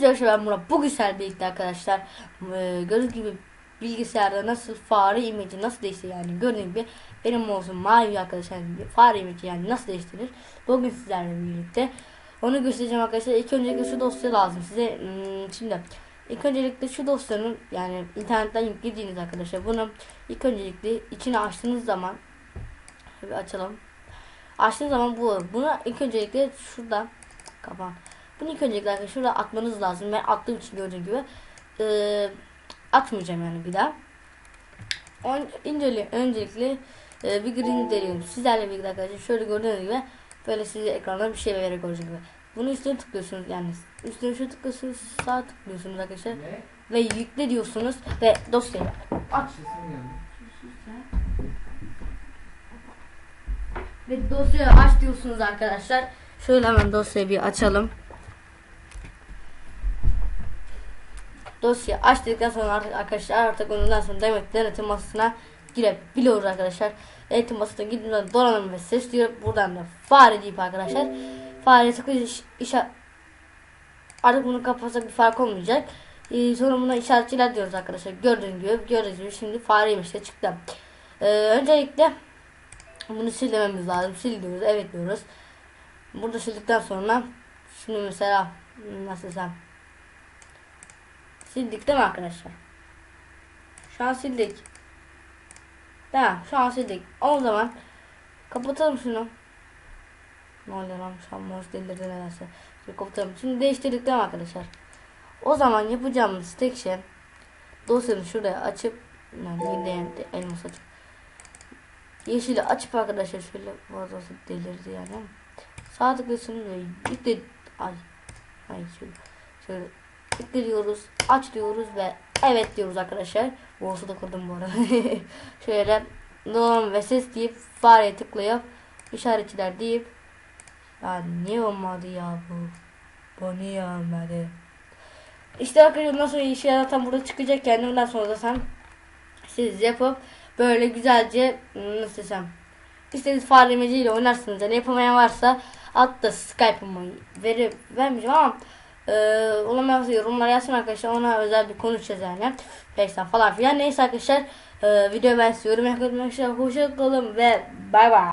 Hepinize ben Murat. Bugün sizlerle birlikte arkadaşlar e, gördüğünüz gibi bilgisayarda nasıl fare imeci nasıl değiştirir yani gördüğünüz gibi benim olsun mavi arkadaşlar gibi fare imeci yani nasıl değiştirir bugün sizlerle birlikte onu göstereceğim arkadaşlar ilk öncelikle şu dosya lazım size Hmm, şimdi ilk öncelikle şu dosyanın yani internetten yüklediğiniz arkadaşlar bunu ilk öncelikle içine açtığınız zaman bir açalım açtığınız zaman bu olur. bunu ilk öncelikle şuradan kapan bunu ilk öncelikle arkadaşlar şurada atmanız lazım. Ben attığım için gördüğünüz gibi e, atmayacağım yani bir daha. On, inceli, öncelikle e, bir green deniyorum. Sizlerle birlikte arkadaşlar şöyle gördüğünüz gibi böyle size ekranda bir şey vererek gördüğünüz gibi. Bunu üstüne tıklıyorsunuz yani üstüne şu tıklıyorsunuz sağ tıklıyorsunuz arkadaşlar Ne? ve yükle diyorsunuz ve dosyayı aç ve dosyayı aç diyorsunuz arkadaşlar. Şöyle hemen dosyayı bir açalım. Dosya açtıktan sonra artık arkadaşlar artık ondan sonra demek denetim masasına girebiliyoruz arkadaşlar. Denetim masasına gidip donanım ve ses diyor. Buradan da fare deyip arkadaşlar. Fare tıklayınca iş, işa- artık bunu kapatsak bir fark olmayacak. Ee, sonra buna işaretçiler diyoruz arkadaşlar. Gördüğünüz gibi gördüğünüz gibi şimdi fareymiş de çıktı. Ee, öncelikle bunu silmemiz lazım. Sil diyoruz. Evet diyoruz. Burada sildikten sonra şunu mesela nasıl desem sildik değil mi arkadaşlar? Şu an sildik. Tamam şu an sildik. O zaman kapatalım şunu. Ne oluyor lan şu an mouse delirdi nedense. Şimdi kapatalım. Şimdi değiştirdik değil mi arkadaşlar? O zaman yapacağımız tek şey dosyanı şuraya açıp yani de elmas açıp Yeşili açıp arkadaşlar şöyle fazlası delirdi yani. Sağ tıklıyorsunuz ve yükle ay ay şöyle şöyle yükle diyoruz aç diyoruz ve evet diyoruz arkadaşlar. Borsu da kurdum bu arada. şöyle norm ve ses deyip fareye tıklayıp işaretçiler deyip ya niye olmadı ya bu? Bu niye olmadı? İşte arkadaşlar sonra işe zaten burada çıkacak yani ondan sonra zaten siz yapıp böyle güzelce nasıl desem istediğiniz fare imeciyle oynarsınız. Yani yapamayan varsa altta Skype'ımı verip vermeyeceğim ama e, olamazsa yorumlar yazsın arkadaşlar. Ona özel bir konuşacağız yani. Face'den falan filan. Neyse arkadaşlar e, video ben size yorum yapmayı Hoşça kalın ve bay bay.